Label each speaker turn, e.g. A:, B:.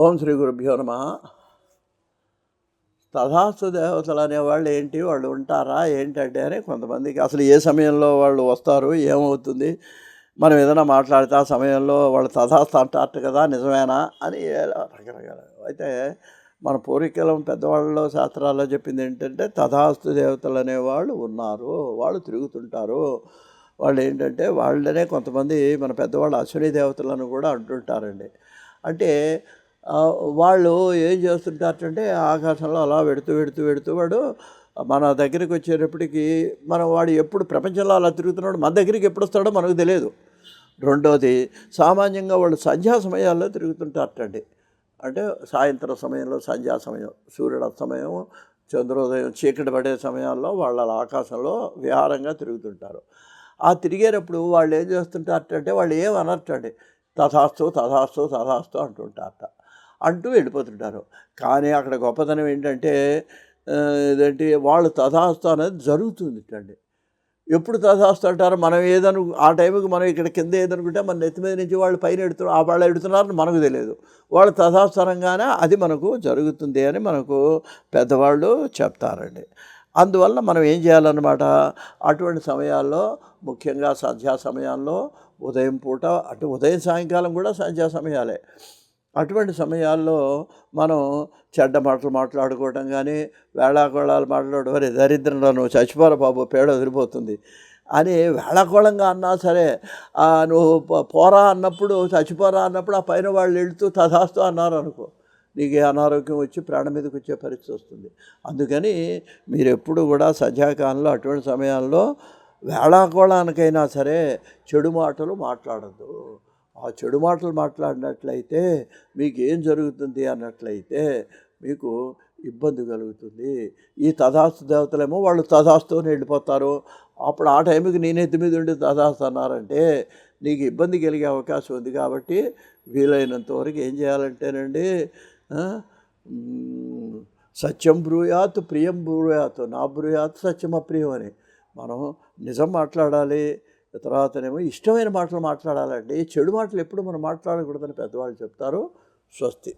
A: ఓం శ్రీ గురుభ్యో నమ. తథాస్తు దేవతలు అనేవాళ్ళు ఏంటి? వాళ్ళు ఉంటారా? ఏంటంటే అని కొంతమందికి అసలు ఏ సమయంలో వాళ్ళు వస్తారు? ఏమవుతుంది? మనం ఏదైనా మాట్లాడితే ఆ సమయంలో వాళ్ళు తథాస్తు అంటారు కదా నిజమేనా? అని రకరకాల అయితే మన పూర్వీకులం పెద్దవాళ్ళలో శాస్త్రాల్లో చెప్పింది ఏంటంటే తథాస్తు దేవతలు అనేవాళ్ళు ఉన్నారు. వాళ్ళు తిరుగుతుంటారు. వాళ్ళు ఏంటంటే వాళ్ళనే కొంతమంది మన పెద్దవాళ్ళు అశ్విని దేవతలను కూడా అంటుంటారండి. అంటే వాళ్ళు ఏం చేస్తుంటారంటే ఆకాశంలో అలా పెడుతూ వెడుతూ వెడుతూ వాడు మన దగ్గరికి వచ్చేటప్పటికి మనం వాడు ఎప్పుడు ప్రపంచంలో అలా తిరుగుతున్నాడు మన దగ్గరికి ఎప్పుడు వస్తాడో మనకు తెలియదు. రెండోది సామాన్యంగా వాళ్ళు సంధ్యా సమయాల్లో తిరుగుతుంటారటండి అంటే సాయంత్రం సమయంలో సంధ్యా సమయం సూర్యుడు సమయం చంద్రోదయం చీకటి పడే సమయాల్లో వాళ్ళ ఆకాశంలో విహారంగా తిరుగుతుంటారు. ఆ తిరిగేటప్పుడు వాళ్ళు ఏం చేస్తుంటారటంటే వాళ్ళు ఏం అనర్టండి తథాస్తు తథాస్తు తథాస్తు అంటుంటారట. అంటూ వెళ్ళిపోతుంటారు. కానీ అక్కడ గొప్పతనం ఏంటంటే ఏదంటే వాళ్ళు తథాస్తు అనేది జరుగుతుంది అండి ఎప్పుడు తథాస్తు అంటారు? మనం ఏదను ఆ టైంకి మనం ఇక్కడ కింద ఏదనుకుంటే మన నెత్తి మీద నుంచి వాళ్ళు పైన ఎడుతున్నారు ఆ వాళ్ళు ఎడుతున్నారని మనకు తెలియదు. వాళ్ళు తథాస్తరంగానే అది మనకు జరుగుతుంది అని మనకు పెద్దవాళ్ళు చెప్తారండి. అందువల్ల మనం ఏం చేయాలన్నమాట? అటువంటి సమయాల్లో ముఖ్యంగా సంధ్యా సమయాల్లో ఉదయం పూట అటు ఉదయం సాయంకాలం కూడా సంధ్యా సమయాలే. అటువంటి సమయాల్లో మనం చెడ్డ మాటలు మాట్లాడుకోవటం కానీ వేళాకోళాలు మాట్లాడడం వరే దరిద్రంలో నువ్వు చచ్చిపోరా బాబు పేడ వదిలిపోతుంది. అని వేళాకోళంగా అన్నా సరే నువ్వు పోరా అన్నప్పుడు చచ్చిపోరా అన్నప్పుడు ఆ పైన వాళ్ళు వెళుతూ తథాస్తు అన్నారు అనుకో నీకు అనారోగ్యం వచ్చి ప్రాణం మీదకి వచ్చే పరిస్థితి వస్తుంది. అందుకని మీరు ఎప్పుడు కూడా సజ్జాకాలంలో అటువంటి సమయాల్లో వేళాకోళానికైనా సరే చెడు మాటలు మాట్లాడద్దు. ఆ చెడు మాటలు మాట్లాడినట్లయితే మీకేం జరుగుతుంది అన్నట్లయితే మీకు ఇబ్బంది కలుగుతుంది. ఈ తథాస్తు దేవతలేమో వాళ్ళు తదాస్తుని వెళ్ళిపోతారు. అప్పుడు ఆ టైంకి నేను ఎత్తి మీద ఉండి తథాస్తు అన్నారంటే నీకు ఇబ్బంది కలిగే అవకాశం ఉంది కాబట్టి వీలైనంత వరకు ఏం చేయాలంటేనండి సత్యం బ్రూయాత్ ప్రియం బ్రూయాత్. నా బ్రూయాత్ సత్యం అప్రియం అని. మనం నిజం మాట్లాడాలి. తర్వాతనేమో ఇష్టమైన మాటలు మాట్లాడాలండి. చెడు మాటలు ఎప్పుడు మనం మాట్లాడకూడదని పెద్దవాళ్ళు చెప్తారు. స్వస్తి.